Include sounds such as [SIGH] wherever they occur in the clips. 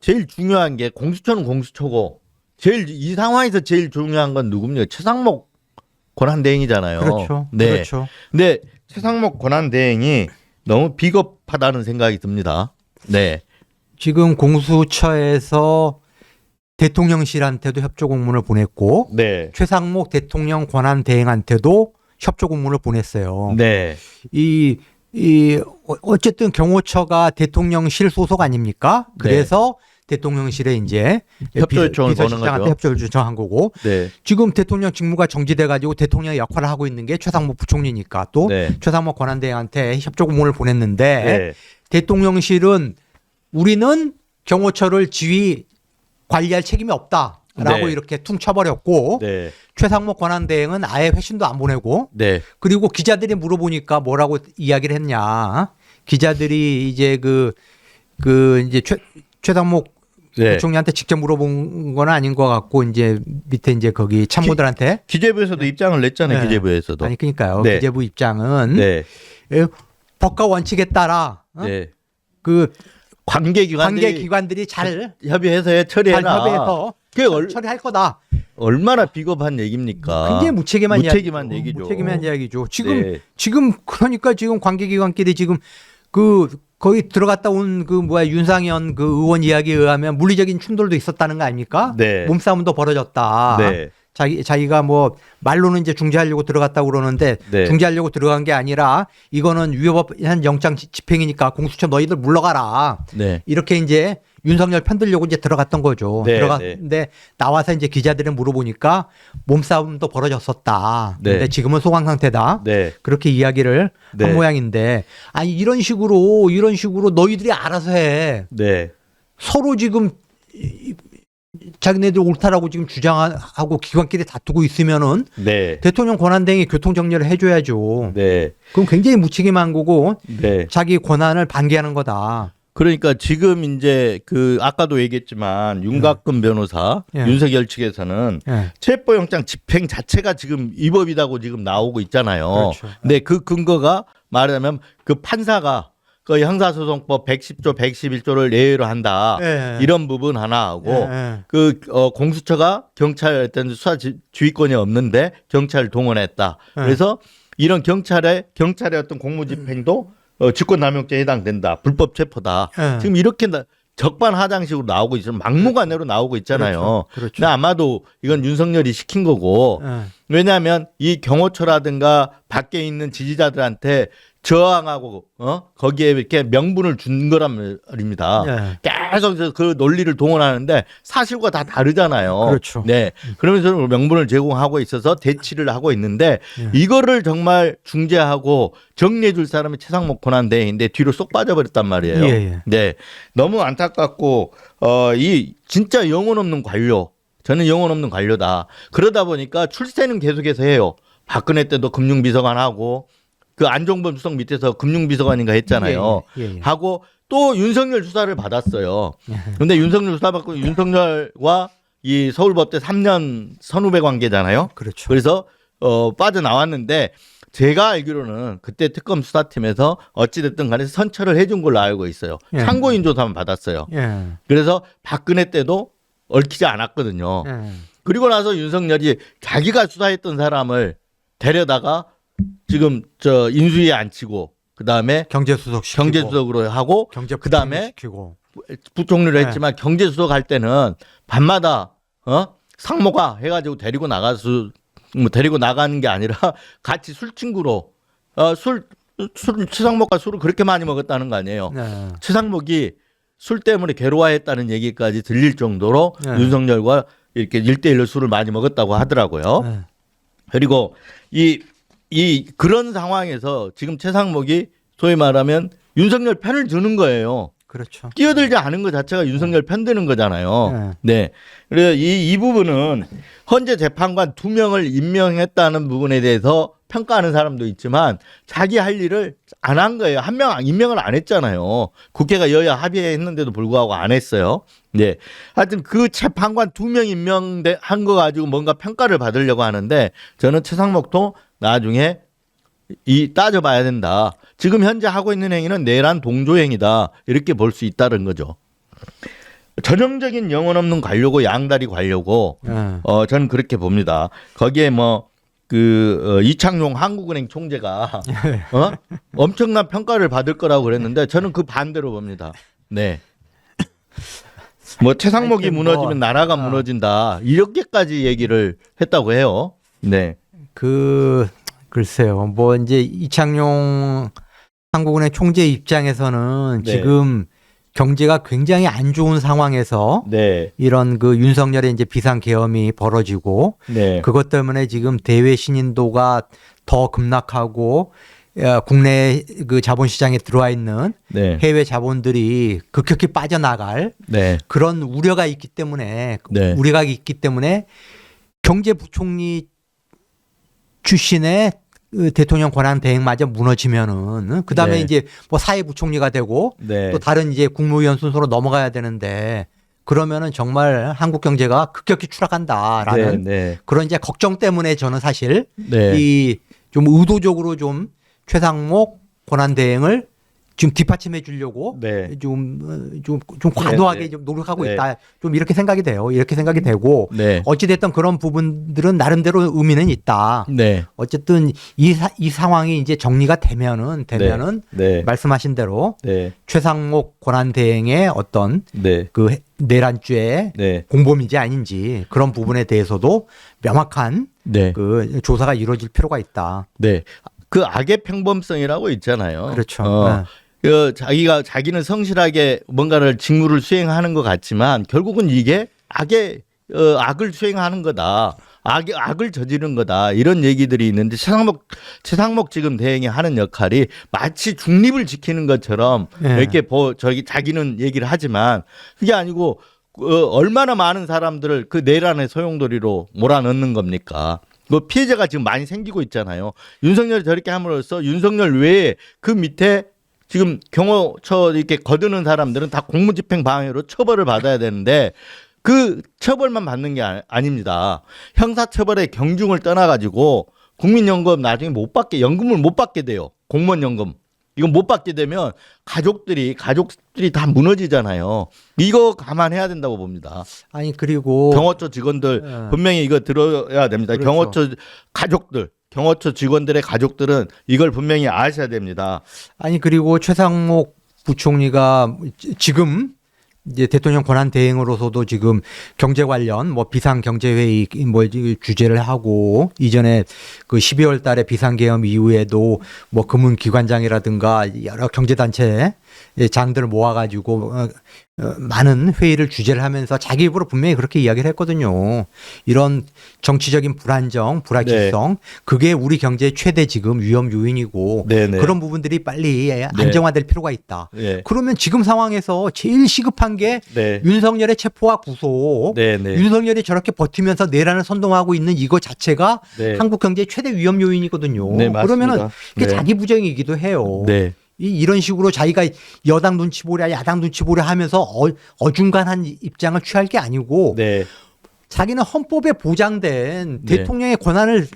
제일 중요한 게 공수처는 공수처고 제일 이 상황에서 제일 중요한 건 누굽니까? 최상목 권한대행이잖아요. 그렇죠. 네. 그렇죠. 근데 최상목 권한대행이 너무 비겁하다는 생각이 듭니다. 네. 지금 공수처에서 대통령실한테도 협조 공문을 보냈고 네. 최상목 대통령 권한 대행한테도 협조 공문을 보냈어요. 네. 이, 이, 어- 어쨌든 경호처가 대통령실 소속 아닙니까? 그래서 대통령실에 이제 네. 협조 요청을 거는 비서실장한테. 협조를 요청한 거고 네. 지금 대통령 직무가 정지돼 가지고 대통령의 역할을 하고 있는 게 최상목 부총리니까 또 네. 최상목 권한대행한테 협조 공문을 보냈는데 네. 대통령실은 우리는 경호처를 지휘 관리할 책임이 없다 라고 네. 이렇게 퉁 쳐버렸고 네. 최상목 권한대행은 아예 회신도 안 보내고 네. 그리고 기자들이 물어보니까 뭐라고 이야기를 했냐 기자들이 이제 그그 이제 최 최상목 네. 부총리한테 직접 물어본 건 아닌 것 같고 이제 밑에 이제 거기 참모들한테 기 재부에서도 입장을 냈잖아요. 네. 기재부에서도. 아니 그러니까요 네. 기재부 입장은 네. 예, 법과 원칙에 따라 어? 네. 그 관계 기관들이 관계 기관들이 잘 협의해서 해잘 처리해라. 협의해서 그게 얼, 처리할 거다. 얼마나 비겁한 얘기입니까? 굉장히 무책임한, 무책임한. 얘기죠. 무책임한 이야기죠. 지금 네. 지금 그러니까 지금 관계 기관끼리 지금 그 거기 들어갔다 온 그 뭐야 윤상현 그 의원 이야기에 의하면 물리적인 충돌도 있었다는 거 아닙니까? 네. 몸싸움도 벌어졌다. 네. 자기 자기가 뭐 말로는 이제 중재하려고 들어갔다고 그러는데 네. 중재하려고 들어간 게 아니라 이거는 위협한 영장 지- 집행이니까 공수처 너희들 물러가라. 네. 이렇게 이제 윤석열 편들려고 이제 들어갔던 거죠. 네, 들어갔는데 나와서 이제 기자들이 물어보니까 몸싸움도 벌어졌었다. 네. 근데 지금은 소강 상태다. 네. 그렇게 이야기를 네. 한 모양인데 아니 이런 식으로 이런 식으로 너희들이 알아서 해. 네. 서로 지금 자기네들 옳다라고 지금 주장하고 기관끼리 다투고 있으면은 네. 대통령 권한대행이 교통 정리를 해줘야죠. 네. 그럼 굉장히 무책임한 거고 네. 자기 권한을 반기하는 거다. 그러니까 지금 이제 그 아까도 얘기했지만 윤곽근 변호사 예. 윤석열 측에서는 예. 체포영장 집행 자체가 지금 위법이라고 지금 나오고 있잖아요. 그렇죠. 근데 그 근거가 말하자면 그 판사가 그 형사소송법 110조 111조를 예외로 한다. 예. 이런 부분 하나 하고 예, 예. 그 어, 공수처가 경찰 어떤 수사 지- 지휘권이 없는데 경찰을 동원했다. 네. 그래서 이런 경찰의 경찰의 어떤 공무집행도 어, 직권남용죄에 해당된다. 불법 체포다. 예. 지금 이렇게 나- 적반하장식으로 나오고 있어요. 막무가내로 나오고 있잖아요. 그렇죠. 그렇죠. 근데 아마도 이건 윤석열이 시킨 거고 예. 왜냐하면 이 경호처라든가 밖에 있는 지지자들한테 저항하고 어 거기에 이렇게 명분을 준 거란 말입니다. 예. 계속 그그 논리를 동원하는데 사실과 다 다르잖아요. 그렇죠. 네. 그러면서 명분을 제공하고 있어서 대치를 하고 있는데 예. 이거를 정말 중재하고 정리해 줄 사람이 최상목 권한대행인데 뒤로 쏙 빠져버렸단 말이에요. 예, 예. 네. 너무 안타깝고 어 이 진짜 영혼 없는 관료. 저는 영혼 없는 관료다. 그러다 보니까 출세는 계속해서 해요. 박근혜 때도 금융비서관 하고 그 안종범 수석 밑에서 금융비서관인가 했잖아요. 예, 예, 예. 하고 또 윤석열 수사를 받았어요. 예. [LAUGHS] 근데 윤석열 수사 받고 윤석열과 이 서울법대 3년 선후배 관계잖아요. 그렇죠. 그래서 어 빠져나왔는데 제가 알기로는 그때 특검 수사팀에서 어찌됐든 간에 선처를 해준 걸로 알고 있어요. 예. 참고인 조사만 받았어요. 예. 그래서 박근혜 때도 얽히지 않았거든요. 예. 그리고 나서 윤석열이 자기가 수사했던 사람을 데려다가 지금 저 인수위에 앉히고 그 다음에 경제수석 시키고 경제수석으로 하고 경제 그다음에 시키고 부총리로 네. 했지만 경제수석 할 때는 밤마다 어 상모가 해가지고 데리고 나가서 뭐 데리고 나가는 게 아니라 [LAUGHS] 같이 술 친구로 어술 술 최상목과 술을 그렇게 많이 먹었다는 거 아니에요. 네. 최상목이 술 때문에 괴로워했다는 얘기까지 들릴 정도로 네. 윤석열과 이렇게 일대일로 술을 많이 먹었다고 하더라고요. 네. 그리고 이, 이 그런 상황에서 지금 최상목이 소위 말하면 윤석열 편을 드는 거예요. 그렇죠. 끼어들지 않은 것 자체가 윤석열 편드는 거잖아요. 네. 네. 그래서 이, 이 부분은 헌재 재판관 두 명을 임명했다는 부분에 대해서 평가하는 사람도 있지만 자기 할 일을 안 한 거예요. 한 명 임명을 안 했잖아요. 국회가 여야 합의했는데도 불구하고 안 했어요. 네. 하여튼 그 재판관 두 명 임명한 거 가지고 뭔가 평가를 받으려고 하는데 저는 최상목도 나중에 이 따져봐야 된다. 지금 현재 하고 있는 행위는 내란 동조 행위다. 이렇게 볼 수 있다는 거죠. 전형적인 영혼 없는 관료고 양다리 관료고 예. 어 저는 그렇게 봅니다. 거기에 뭐 그 어, 이창용 한국은행 총재가 [LAUGHS] 어? 엄청난 평가를 받을 거라고 그랬는데 저는 그 반대로 봅니다. 네. 뭐 최상목이 뭐, 무너지면 나라가 아. 무너진다 이렇게까지 얘기를 했다고 해요. 네. 그 글쎄요. 뭐 이제 이창용 한국은행 총재 입장에서는 네. 지금 경제가 굉장히 안 좋은 상황에서 네. 이런 그 윤석열의 이제 비상 계엄이 벌어지고 네. 그것 때문에 지금 대외 신인도가 더 급락하고 어, 국내 그 자본시장에 들어와 있는 네. 해외 자본들이 급격히 빠져나갈 네. 그런 우려가 있기 때문에 네. 우려가 있기 때문에 경제부총리 출신의 그 대통령 권한 대행마저 무너지면은 그 다음에 네. 이제 뭐 사회부총리가 되고 네. 또 다른 이제 국무위원 순서로 넘어가야 되는데 그러면은 정말 한국 경제가 급격히 추락한다라는 네. 네. 그런 이제 걱정 때문에 저는 사실 네. 이좀 의도적으로 좀 최상목 권한 대행을 지금 뒷받침해 주려고 네. 좀좀 좀 과도하게 네, 네. 좀 노력하고 네. 있다. 좀 이렇게 생각이 돼요. 이렇게 생각이 되고 네. 어찌 됐든 그런 부분들은 나름대로 의미는 있다. 네. 어쨌든 이, 사, 이 상황이 이제 정리가 되면은 되면은 네. 말씀하신 대로 네. 최상목 권한 대행의 어떤 네. 그 내란죄 네. 공범인지 아닌지 그런 부분에 대해서도 명확한 네. 그 조사가 이루어질 필요가 있다. 네. 그 악의 평범성이라고 있잖아요. 그렇죠. 어, 네. 그 자기가 자기는 성실하게 뭔가를 직무를 수행하는 것 같지만 결국은 이게 악의 어, 악을 수행하는 거다. 악의 악을 저지른 거다. 이런 얘기들이 있는데 최상목 최상목 지금 대행이 하는 역할이 마치 중립을 지키는 것처럼 네. 이렇게 보 저기 자기는 얘기를 하지만 그게 아니고 어, 얼마나 많은 사람들을 그 내란의 소용돌이로 몰아넣는 겁니까? 그 피해자가 지금 많이 생기고 있잖아요. 윤석열이 저렇게 함으로써 윤석열 외에 그 밑에 지금 경호처 이렇게 거드는 사람들은 다 공무집행 방해로 처벌을 받아야 되는데 그 처벌만 받는 게 아- 아닙니다. 형사처벌의 경중을 떠나가지고 국민연금 나중에 못 받게 연금을 못 받게 돼요. 공무원 연금. 이건 못 받게 되면 가족들이 가족들이 다 무너지잖아요. 이거 감안해야 된다고 봅니다. 아니 그리고 경호처 직원들 예. 분명히 이거 들어야 됩니다. 그렇죠. 경호처 가족들, 경호처 직원들의 가족들은 이걸 분명히 아셔야 됩니다. 아니 그리고 최상목 부총리가 지- 지금 이제 대통령 권한 대행으로서도 지금 경제 관련 뭐 비상 경제 회의 뭐 이- 주재를 하고 이전에 그 12월 달에 비상 계엄 이후에도 뭐 금융 기관장이라든가 여러 경제 단체 장들을 모아 가지고 어, 어, 많은 회의를 주재를 하면서 자기 입으로 분명히 그렇게 이야기를 했거든요. 이런 정치적인 불안정, 불확실성 그게 우리 경제의 최대 지금 위험 요인이고 네네. 그런 부분들이 빨리 안정화될 필요가 있다. 예. 그러면 지금 상황에서 제일 시급한 게 네. 윤석열의 체포와 구속. 네, 네. 윤석열이 저렇게 버티면서 내란을 선동하고 있는 이거 자체가 네. 한국 경제의 최대 위험 요인이거든요. 네. 그러면은 그게 네. 자기 부정이기도 해요. 네. 이, 이런 식으로 자기가 여당 눈치 보랴 야당 눈치 보랴 하면서 어, 어중간한 입장을 취할 게 아니고 네. 자기는 헌법에 보장된 네. 대통령의 권한을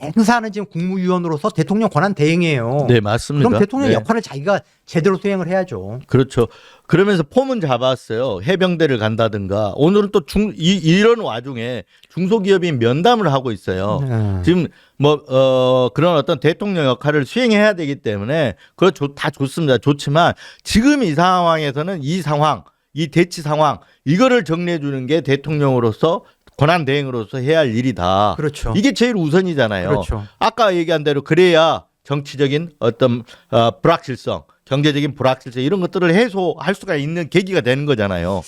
행사하는 지금 국무위원으로서 대통령 권한 대행이에요. 네, 맞습니다. 그럼 대통령 네. 역할을 자기가 제대로 수행을 해야죠. 그렇죠. 그러면서 폼은 잡았어요. 해병대를 간다든가. 오늘은 또 중, 이, 이런 와중에 중소기업이 면담을 하고 있어요. 네. 지금 뭐, 어, 그런 어떤 대통령 역할을 수행해야 되기 때문에 그거 좋, 다 좋습니다. 좋지만 지금 이 상황에서는 이 상황, 이 대치 상황, 이거를 정리해 주는 게 대통령으로서 권한 대행으로서 해야 할 일이다. 그렇죠. 이게 제일 우선이잖아요. 그렇죠. 아까 얘기한 대로 그래야 정치적인 어떤 어, 불확실성, 경제적인 불확실성 이런 것들을 해소할 수가 있는 계기가 되는 거잖아요.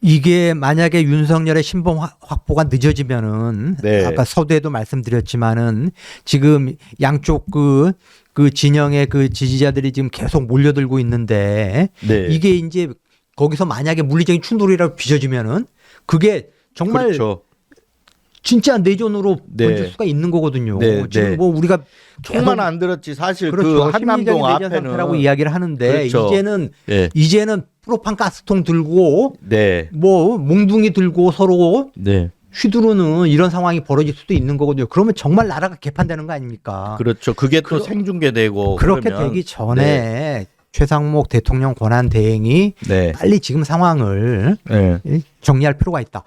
이게 만약에 윤석열의 신봉 확- 확보가 늦어지면은 네. 아까 서두에도 말씀드렸지만은 지금 양쪽 그, 그 진영의 그 지지자들이 지금 계속 몰려들고 있는데 네. 이게 이제 거기서 만약에 물리적인 충돌이라고 빚어지면은 그게 정말 그렇죠. 진짜 내전으로 네. 번질 수가 있는 거거든요. 네, 지금 네. 뭐 우리가 총만 안 들었지 사실 그렇죠. 그 한남동 앞에는 상태라고 이야기를 하는데 그렇죠. 이제는 네. 이제는 프로판 가스통 들고 네. 뭐 몽둥이 들고 서로 네. 휘두르는 이런 상황이 벌어질 수도 있는 거거든요. 그러면 정말 나라가 개판되는 거 아닙니까? 그렇죠. 그게 또 그러- 생중계되고 그렇게 그러면 되기 전에 최상목 대통령 권한 대행이 네. 빨리 지금 상황을 네. 정리할 필요가 있다.